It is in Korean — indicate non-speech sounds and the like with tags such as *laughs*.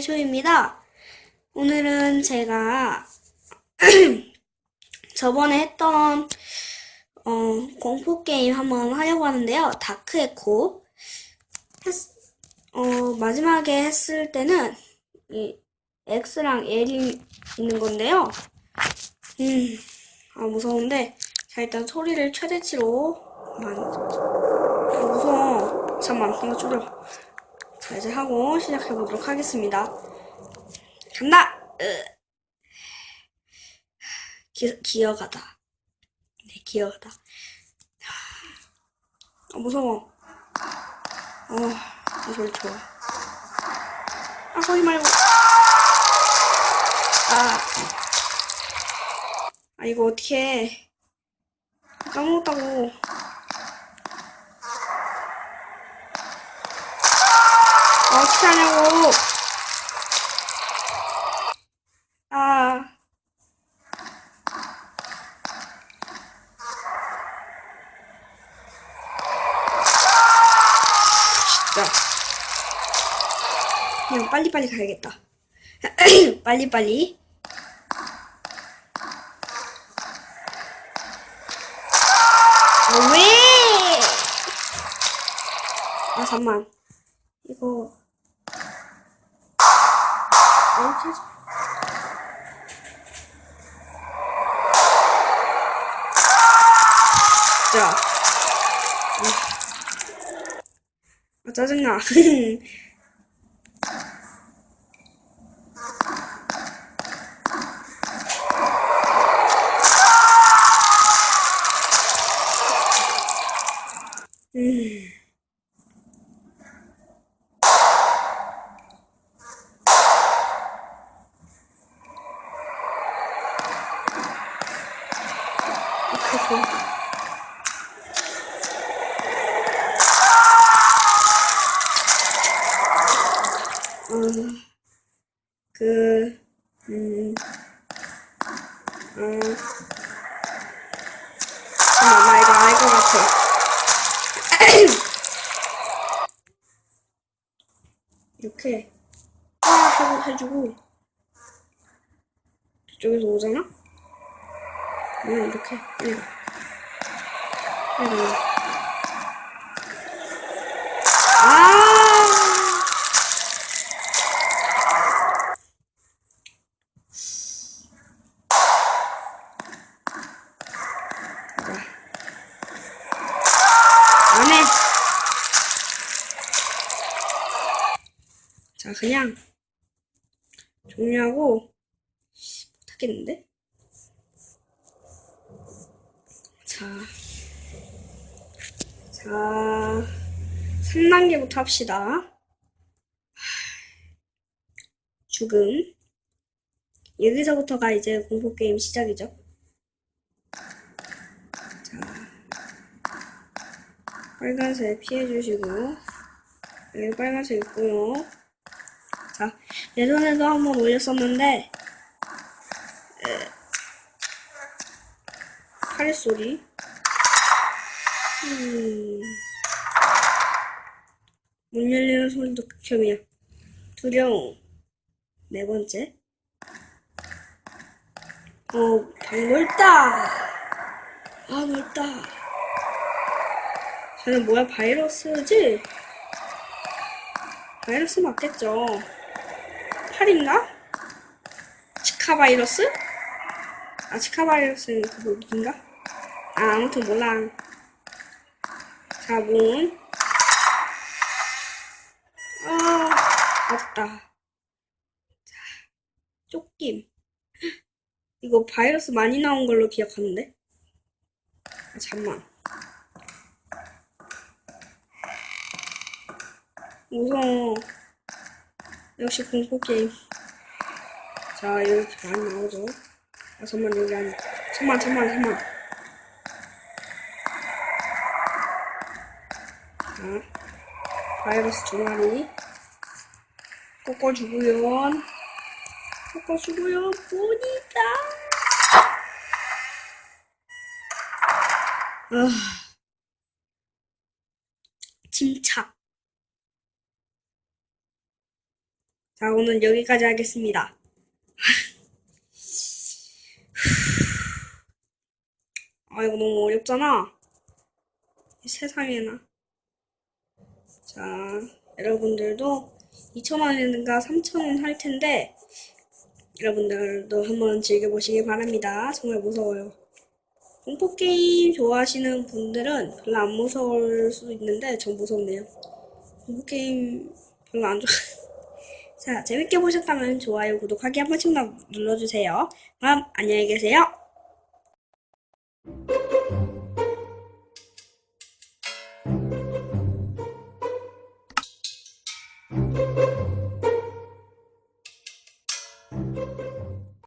쇼입니다. 오늘은 제가 *clears throat* 저번에 했던 어, 공포 게임 한번 하려고 하는데요. 다크 에코. 했, 어, 마지막에 했을 때는 이 X랑 L이 있는 건데요. 음, 아 무서운데 자 일단 소리를 최대치로 만. 아, 무서워. 잠만 이거 줄여. 자 이제 하고 시작해 보도록 하겠습니다. 간다. 으. 기, 기어가다. 네 기어가다. 아 무서워. 어, 이 소리 좋아. 아 거기 말고. 아, 아 이거 어떻게 까먹었다고. 어떻게 하냐고. 아. 진짜. 그냥 빨리빨리 가야겠다. *clears throat* 빨리빨리. 아, 왜? 아, 잠만. 이거. 이렇게 하자. 진짜. 아, 짜증나. 음. 좋아. 음, 그, 음, 음, 잠깐만, 나 이거 알 것 같아. *coughs* 이렇게, 아, 하고 해주고, 저쪽에서 오잖아? 응, 이렇게, 이거. 이거. 아! 안 해. 자, 그냥 종료하고 못하겠는데? 자, 자, 3단계부터 합시다. 죽음. 여기서부터가 이제 공포게임 시작이죠. 빨간색 피해주시고 여기 빨간색 있고요. 자 예전에도 한번 올렸었는데 에, 파리소리 음, 문 열리는 소리도 극혐이야. 두려움 네 번째 어, 방 넓다 아 넓다 쟤는 뭐야 바이러스지? 바이러스 맞겠죠? 팔인가? 치카 바이러스? 아 치카 바이러스는 그거 무인가? 아 아무튼 몰라. 자 문. 아 맞다. 자 쫓김. 이거 바이러스 많이 나온 걸로 기억하는데. 아, 잠만. 무서워. 역시 공포게임. 자, 이렇게 많이 나오죠. 아, 잠만, 여기 안, 잠만, 잠만, 잠만. 자, 바이러스 두 마리. 꺾어주고요. 꺾어주고요. 보니다. 아, 침착. 자, 오늘 여기까지 하겠습니다. 아, 이거 너무 어렵잖아. 세상에나. 자, 여러분들도 2,000원인가 3,000원 할 텐데, 여러분들도 한번 즐겨보시기 바랍니다. 정말 무서워요. 공포게임 좋아하시는 분들은 별로 안 무서울 수도 있는데, 전 무섭네요. 공포게임 별로 안 좋아. *laughs* 자, 재밌게 보셨다면 좋아요, 구독하기 한 번씩만 눌러주세요. 그럼 안녕히 계세요.